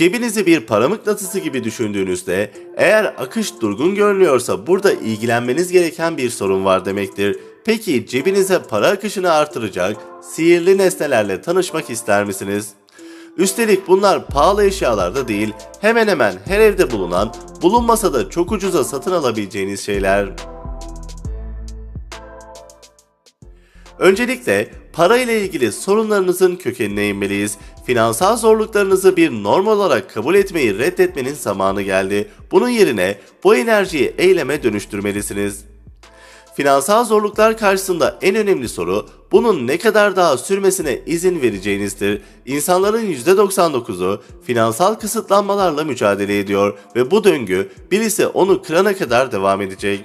Cebinizi bir para mıknatısı gibi düşündüğünüzde eğer akış durgun görünüyorsa burada ilgilenmeniz gereken bir sorun var demektir. Peki cebinize para akışını artıracak sihirli nesnelerle tanışmak ister misiniz? Üstelik bunlar pahalı eşyalar da değil, hemen hemen her evde bulunan, bulunmasa da çok ucuza satın alabileceğiniz şeyler. Öncelikle para ile ilgili sorunlarınızın kökenine inmeliyiz. Finansal zorluklarınızı bir norm olarak kabul etmeyi reddetmenin zamanı geldi. Bunun yerine bu enerjiyi eyleme dönüştürmelisiniz. Finansal zorluklar karşısında en önemli soru bunun ne kadar daha sürmesine izin vereceğinizdir. İnsanların %99'u finansal kısıtlanmalarla mücadele ediyor ve bu döngü birisi onu kırana kadar devam edecek.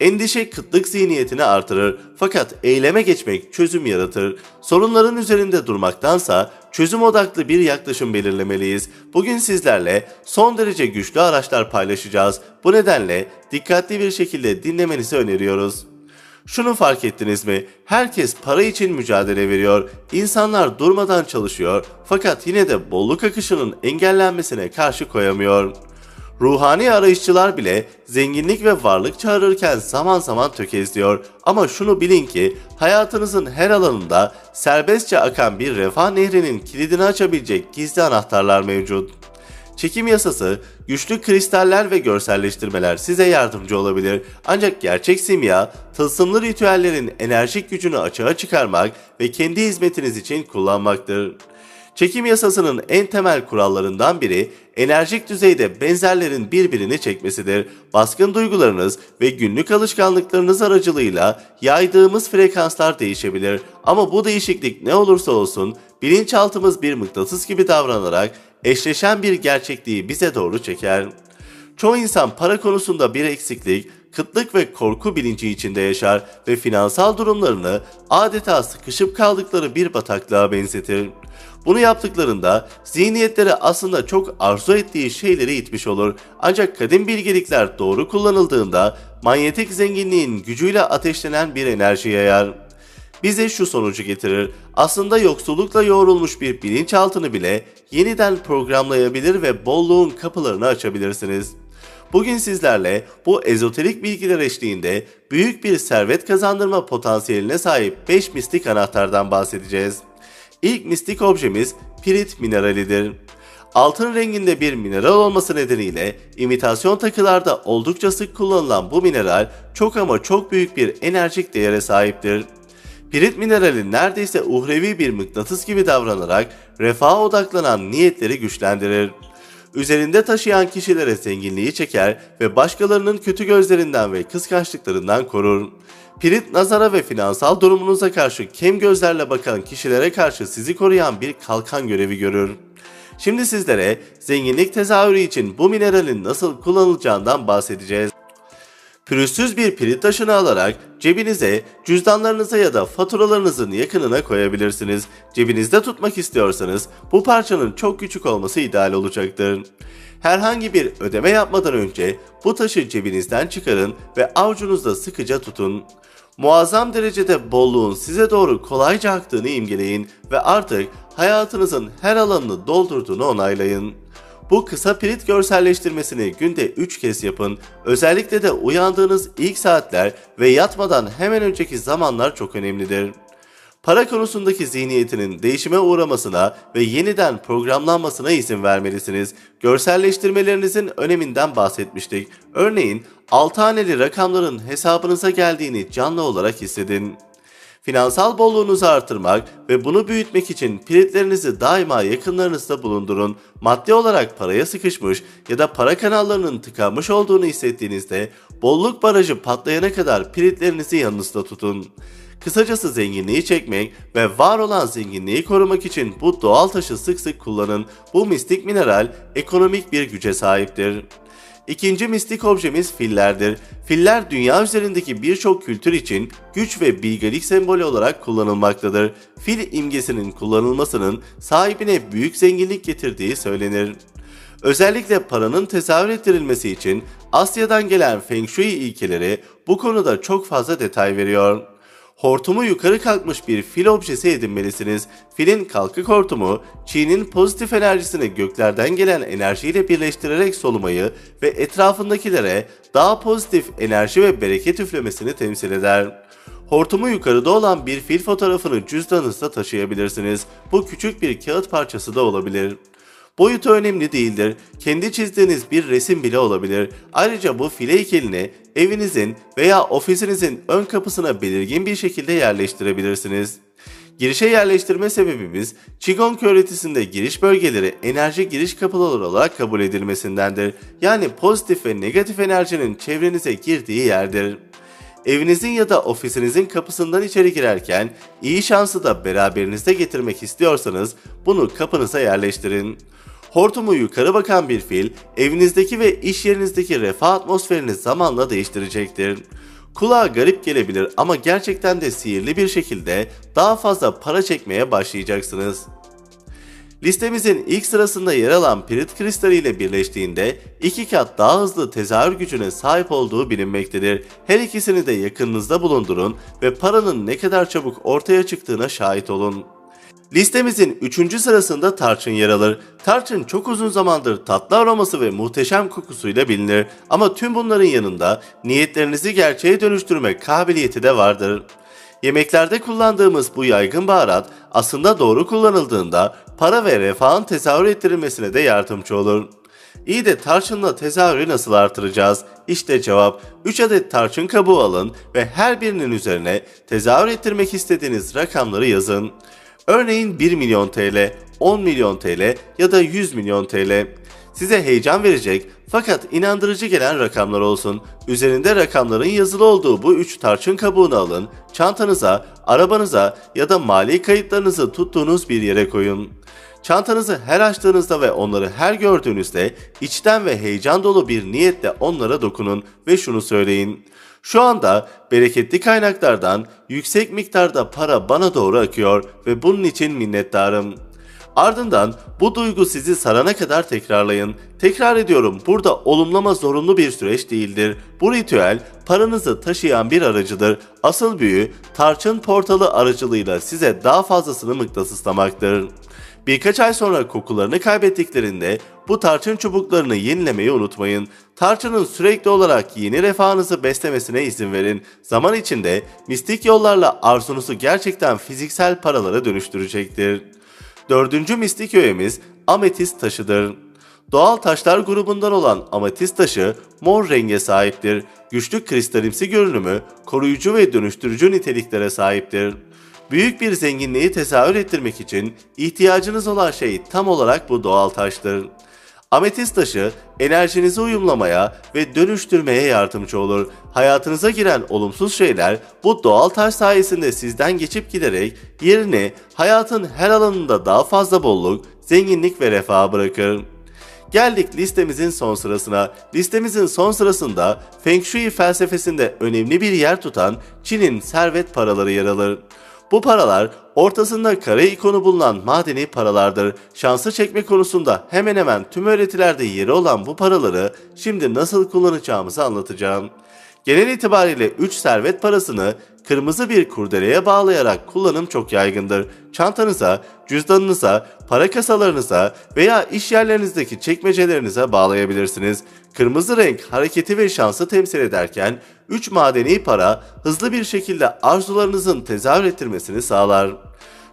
Endişe kıtlık zihniyetini artırır fakat eyleme geçmek çözüm yaratır. Sorunların üzerinde durmaktansa çözüm odaklı bir yaklaşım belirlemeliyiz. Bugün sizlerle son derece güçlü araçlar paylaşacağız. Bu nedenle dikkatli bir şekilde dinlemenizi öneriyoruz. Şunu fark ettiniz mi? Herkes para için mücadele veriyor. İnsanlar durmadan çalışıyor fakat yine de bolluk akışının engellenmesine karşı koyamıyor. Ruhani arayışçılar bile zenginlik ve varlık çağırırken zaman zaman tökezliyor. Ama şunu bilin ki hayatınızın her alanında serbestçe akan bir refah nehrinin kilidini açabilecek gizli anahtarlar mevcut. Çekim yasası, güçlü kristaller ve görselleştirmeler size yardımcı olabilir. Ancak gerçek simya, tılsımlı ritüellerin enerjik gücünü açığa çıkarmak ve kendi hizmetiniz için kullanmaktır. Çekim yasasının en temel kurallarından biri enerjik düzeyde benzerlerin birbirini çekmesidir. Baskın duygularınız ve günlük alışkanlıklarınız aracılığıyla yaydığımız frekanslar değişebilir. Ama bu değişiklik ne olursa olsun bilinçaltımız bir mıknatıs gibi davranarak eşleşen bir gerçekliği bize doğru çeker. Çoğu insan para konusunda bir eksiklik, kıtlık ve korku bilinci içinde yaşar ve finansal durumlarını adeta sıkışıp kaldıkları bir bataklığa benzetir. Bunu yaptıklarında zihniyetleri aslında çok arzu ettiği şeyleri itmiş olur. Ancak kadim bilgelikler doğru kullanıldığında manyetik zenginliğin gücüyle ateşlenen bir enerji yayar. Bize şu sonucu getirir. Aslında yoksullukla yoğrulmuş bir bilinçaltını bile yeniden programlayabilir ve bolluğun kapılarını açabilirsiniz. Bugün sizlerle bu ezoterik bilgiler eşliğinde büyük bir servet kazandırma potansiyeline sahip 5 mistik anahtardan bahsedeceğiz. İlk mistik objemiz pirit mineralidir. Altın renginde bir mineral olması nedeniyle imitasyon takılarda oldukça sık kullanılan bu mineral çok ama çok büyük bir enerjik değere sahiptir. Pirit minerali neredeyse uhrevi bir mıknatıs gibi davranarak refaha odaklanan niyetleri güçlendirir. Üzerinde taşıyan kişilere zenginliği çeker ve başkalarının kötü gözlerinden ve kıskançlıklarından korur. Pirit nazara ve finansal durumunuza karşı kem gözlerle bakan kişilere karşı sizi koruyan bir kalkan görevi görür. Şimdi sizlere zenginlik tezahürü için bu mineralin nasıl kullanılacağından bahsedeceğiz. Pürüzsüz bir pirit taşını alarak cebinize, cüzdanlarınıza ya da faturalarınızın yakınına koyabilirsiniz. Cebinizde tutmak istiyorsanız bu parçanın çok küçük olması ideal olacaktır. Herhangi bir ödeme yapmadan önce bu taşı cebinizden çıkarın ve avucunuzda sıkıca tutun. Muazzam derecede bolluğun size doğru kolayca aktığını imgeleyin ve artık hayatınızın her alanını doldurduğunu onaylayın. Bu kısa pirit görselleştirmesini günde 3 kez yapın. Özellikle de uyandığınız ilk saatler ve yatmadan hemen önceki zamanlar çok önemlidir. Para konusundaki zihniyetinin değişime uğramasına ve yeniden programlanmasına izin vermelisiniz. Görselleştirmelerinizin öneminden bahsetmiştik. Örneğin 6 haneli rakamların hesabınıza geldiğini canlı olarak hissedin. Finansal bolluğunuzu artırmak ve bunu büyütmek için piritlerinizi daima yakınlarınızda bulundurun. Maddi olarak paraya sıkışmış ya da para kanallarının tıkanmış olduğunu hissettiğinizde bolluk barajı patlayana kadar piritlerinizi yanınızda tutun. Kısacası zenginliği çekmek ve var olan zenginliği korumak için bu doğal taşı sık sık kullanın. Bu mistik mineral ekonomik bir güce sahiptir. İkinci mistik objemiz fillerdir. Filler dünya üzerindeki birçok kültür için güç ve bilgelik sembolü olarak kullanılmaktadır. Fil imgesinin kullanılmasının sahibine büyük zenginlik getirdiği söylenir. Özellikle paranın tezahür ettirilmesi için Asya'dan gelen Feng Shui ilkeleri bu konuda çok fazla detay veriyor. Hortumu yukarı kalkmış bir fil objesi edinmelisiniz. Filin kalkık hortumu, Çin'in pozitif enerjisini göklerden gelen enerjiyle birleştirerek solumayı ve etrafındakilere daha pozitif enerji ve bereket üflemesini temsil eder. Hortumu yukarıda olan bir fil fotoğrafını cüzdanınızda taşıyabilirsiniz. Bu küçük bir kağıt parçası da olabilir. Boyutu önemli değildir. Kendi çizdiğiniz bir resim bile olabilir. Ayrıca bu file heykelini evinizin veya ofisinizin ön kapısına belirgin bir şekilde yerleştirebilirsiniz. Girişe yerleştirme sebebimiz Qigong öğretisinde giriş bölgeleri enerji giriş kapıları olarak kabul edilmesindendir. Yani pozitif ve negatif enerjinin çevrenize girdiği yerdir. Evinizin ya da ofisinizin kapısından içeri girerken iyi şansı da beraberinizde getirmek istiyorsanız bunu kapınıza yerleştirin. Hortumu yukarı bakan bir fil, evinizdeki ve iş yerinizdeki refah atmosferini zamanla değiştirecektir. Kulağa garip gelebilir ama gerçekten de sihirli bir şekilde daha fazla para çekmeye başlayacaksınız. Listemizin ilk sırasında yer alan pirit kristali ile birleştiğinde iki kat daha hızlı tezahür gücüne sahip olduğu bilinmektedir. Her ikisini de yakınınızda bulundurun ve paranın ne kadar çabuk ortaya çıktığına şahit olun. Listemizin 3. sırasında tarçın yer alır. Tarçın çok uzun zamandır tatlı aroması ve muhteşem kokusuyla bilinir ama tüm bunların yanında niyetlerinizi gerçeğe dönüştürme kabiliyeti de vardır. Yemeklerde kullandığımız bu yaygın baharat aslında doğru kullanıldığında para ve refahın tezahür ettirilmesine de yardımcı olur. İyi de tarçınla tezahürü nasıl artıracağız? İşte cevap 3 adet tarçın kabuğu alın ve her birinin üzerine tezahür ettirmek istediğiniz rakamları yazın. Örneğin 1 milyon TL, 10 milyon TL ya da 100 milyon TL. Size heyecan verecek fakat inandırıcı gelen rakamlar olsun. Üzerinde rakamların yazılı olduğu bu 3 tarçın kabuğunu alın, çantanıza, arabanıza ya da mali kayıtlarınızı tuttuğunuz bir yere koyun. Çantanızı her açtığınızda ve onları her gördüğünüzde içten ve heyecan dolu bir niyetle onlara dokunun ve şunu söyleyin. Şu anda bereketli kaynaklardan yüksek miktarda para bana doğru akıyor ve bunun için minnettarım. Ardından bu duygu sizi sarana kadar tekrarlayın. Tekrar ediyorum burada olumlama zorunlu bir süreç değildir. Bu ritüel paranızı taşıyan bir aracıdır. Asıl büyü tarçın portalı aracılığıyla size daha fazlasını mıknatıslamaktır. Birkaç ay sonra kokularını kaybettiklerinde bu tarçın çubuklarını yenilemeyi unutmayın. Tarçının sürekli olarak yeni refahınızı beslemesine izin verin. Zaman içinde mistik yollarla arzunuzu gerçekten fiziksel paralara dönüştürecektir. Dördüncü mistik öğemiz ametist taşıdır. Doğal taşlar grubundan olan ametist taşı mor renge sahiptir. Güçlü kristalimsi görünümü, koruyucu ve dönüştürücü niteliklere sahiptir. Büyük bir zenginliği tezahür ettirmek için ihtiyacınız olan şey tam olarak bu doğal taştır. Ametist taşı enerjinizi uyumlamaya ve dönüştürmeye yardımcı olur. Hayatınıza giren olumsuz şeyler bu doğal taş sayesinde sizden geçip giderek yerini hayatın her alanında daha fazla bolluk, zenginlik ve refah bırakır. Geldik listemizin son sırasına. Listemizin son sırasında Feng Shui felsefesinde önemli bir yer tutan Çin'in servet paraları yer alır. Bu paralar ortasında kare ikonu bulunan madeni paralardır. Şansı çekme konusunda hemen hemen tüm öğretilerde yeri olan bu paraları şimdi nasıl kullanacağımızı anlatacağım. Genel itibariyle 3 servet parasını kırmızı bir kurdeleye bağlayarak kullanım çok yaygındır. Çantanıza, cüzdanınıza, para kasalarınıza veya iş yerlerinizdeki çekmecelerinize bağlayabilirsiniz. Kırmızı renk hareketi ve şansı temsil ederken 3 madeni para hızlı bir şekilde arzularınızın tezahür ettirmesini sağlar.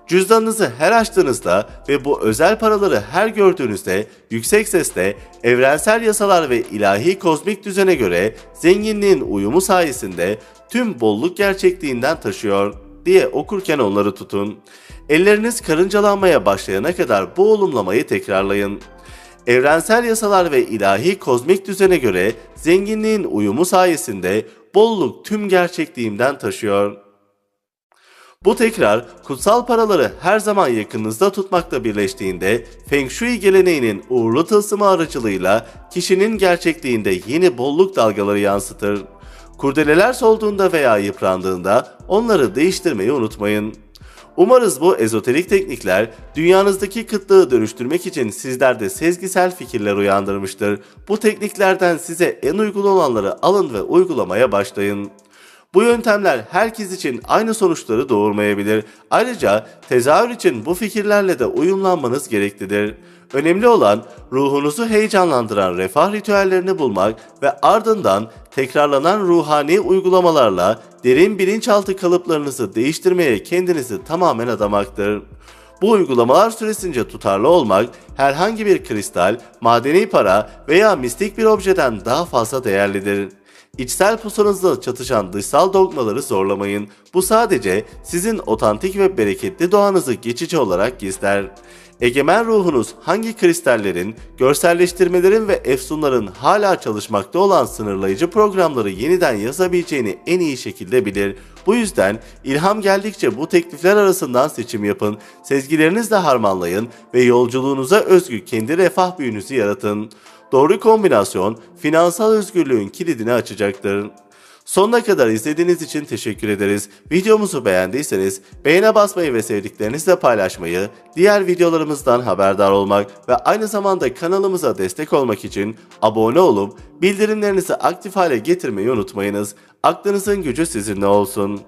Cüzdanınızı her açtığınızda ve bu özel paraları her gördüğünüzde yüksek sesle evrensel yasalar ve ilahi kozmik düzene göre zenginliğin uyumu sayesinde tüm bolluk gerçekliğinden taşıyor diye okurken onları tutun. Elleriniz karıncalanmaya başlayana kadar bu olumlamayı tekrarlayın. Evrensel yasalar ve ilahi kozmik düzene göre zenginliğin uyumu sayesinde bolluk tüm gerçekliğimden taşıyor. Bu tekrar kutsal paraları her zaman yakınınızda tutmakla birleştiğinde Feng Shui geleneğinin uğurlu tılsımı aracılığıyla kişinin gerçekliğinde yeni bolluk dalgaları yansıtır. Kurdeleler solduğunda veya yıprandığında onları değiştirmeyi unutmayın. Umarız bu ezoterik teknikler dünyanızdaki kıtlığı dönüştürmek için sizlerde sezgisel fikirler uyandırmıştır. Bu tekniklerden size en uygun olanları alın ve uygulamaya başlayın. Bu yöntemler herkes için aynı sonuçları doğurmayabilir. Ayrıca tezahür için bu fikirlerle de uyumlanmanız gereklidir. Önemli olan ruhunuzu heyecanlandıran refah ritüellerini bulmak ve ardından tekrarlanan ruhani uygulamalarla derin bilinçaltı kalıplarınızı değiştirmeye kendinizi tamamen adamaktır. Bu uygulamalar süresince tutarlı olmak, herhangi bir kristal, madeni para veya mistik bir objeden daha fazla değerlidir. İçsel pusunuzla çatışan dışsal dogmaları zorlamayın. Bu sadece sizin otantik ve bereketli doğanızı geçici olarak gizler. Egemen ruhunuz hangi kristallerin, görselleştirmelerin ve efsunların hala çalışmakta olan sınırlayıcı programları yeniden yazabileceğini en iyi şekilde bilir. Bu yüzden ilham geldikçe bu teklifler arasından seçim yapın, sezgilerinizle harmanlayın ve yolculuğunuza özgü kendi refah büyünüzü yaratın. Doğru kombinasyon finansal özgürlüğün kilidini açacaktır. Sonuna kadar izlediğiniz için teşekkür ederiz. Videomuzu beğendiyseniz beğene basmayı ve sevdiklerinizle paylaşmayı, diğer videolarımızdan haberdar olmak ve aynı zamanda kanalımıza destek olmak için abone olup bildirimlerinizi aktif hale getirmeyi unutmayınız. Aklınızın gücü sizinle olsun.